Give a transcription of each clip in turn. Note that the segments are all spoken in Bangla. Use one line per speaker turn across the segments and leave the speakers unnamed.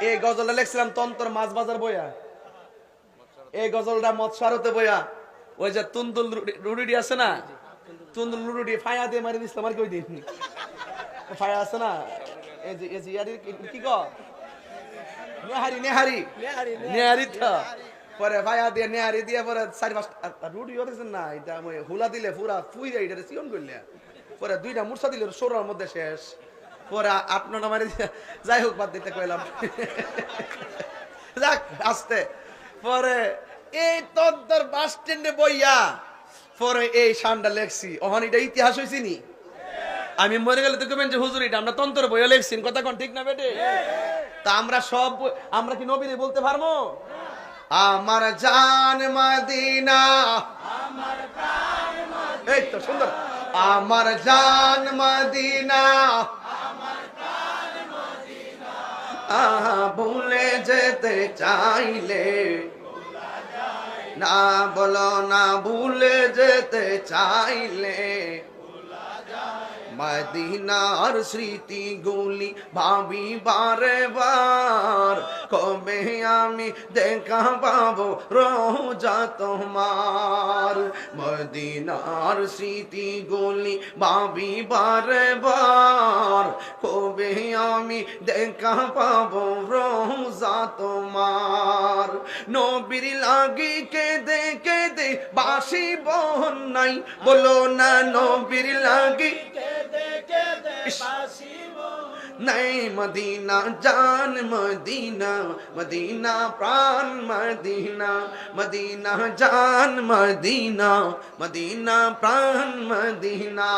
এই গজলটা লিখছিলাম তন্তর মাছ বাজার বইয়া। এই গজলটা মৎসারতে বইয়া। ওই যে তুন্দুল রুটি আছে না? তুন্দুল রুটি ফায়া দিয়ে মারি দিছিলাম আর কি ওই দিন। ফায়া আছে না? এই যে এই যে ইয়ারি কি- কি নেহারি নেহারি। নেহারি তো। পরে ভাইয়া দিয়ে নেহারি দিয়ে পরে চারি পাঁচ রুটি হতেছেন না? এটা হুলা দিলে পুরা ফুই যায় এটা সিয়ন করলে। পরে দুইটা মূর্ছা দিলে সোরার মধ্যে শেষ। পরে আট নটা মারি যাই হোক, বাদ দিতে কইলাম। যাক, আসতে। পরে এই তন্তর বাস স্ট্যান্ডে বইয়া পরে এই শানটা লেখছি। ওখানে এটা ইতিহাস হয়েছি নি? আমি মরে গেলে তো কবেন যে হুজুর, এটা আমরা তন্তর বইয়া লেখছি। কথা কোন, ঠিক না বেটে? তা আমরা সব আমরা কি নবীরে বলতে পারব? আমার জান মদিনা। এই তো, সুন্দর। আমার জান মদিনা। ভুলে যেতে চাইলে। না বলো না ভুলে যেতে চাইলে। মদিনার স্মৃতিগুলি ভাবি বারে বার কবে আমি দেখা পাবো রোজা তোমার? মদিনার স্মৃতিগুলি ভাবি বারে বার কবে আমি দেখা পাবো রোজা তোমার? নবীর লাগি কেঁদে কেঁদে বাসি বহন নাই। বলো না নবীর লাগি নাই মদিনা জান মদিনা মদিনা প্রাণ মদিনা মদিনা জান মদিনা মদিনা প্রাণ মদিনা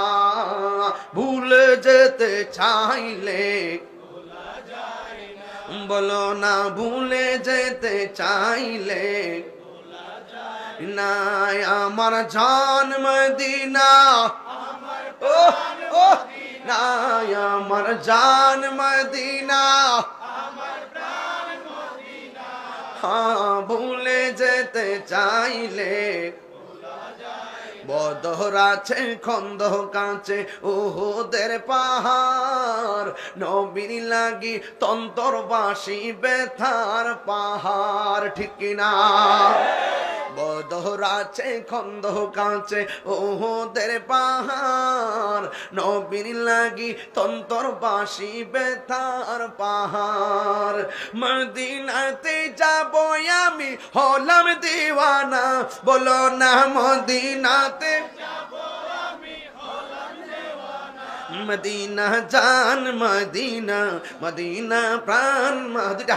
ভুল যেতে চাইলে বলো না ভুলে যেতে চাইলে নাই আমার জান মদিনা আমার জান মদিনা। হ্যাঁ ভুলে যেতে চাইলে। বদর আছে, খন্দ কাছে ওহদের পাহাড়। নবীর লাগি তন্তরবাসী বেথার পাহাড়, ঠিক না আছে খন্দ কাছে ওহদের পাহাড়। নবীর লাগি তন্তরবাসী বেথার পাহাড়। মদিনাতে যাব আমি, হলাম দিওয়ানা। বলো না, মদিনাতে মদিনা জান, মদিনা মদিনা প্রাণ। মদিনা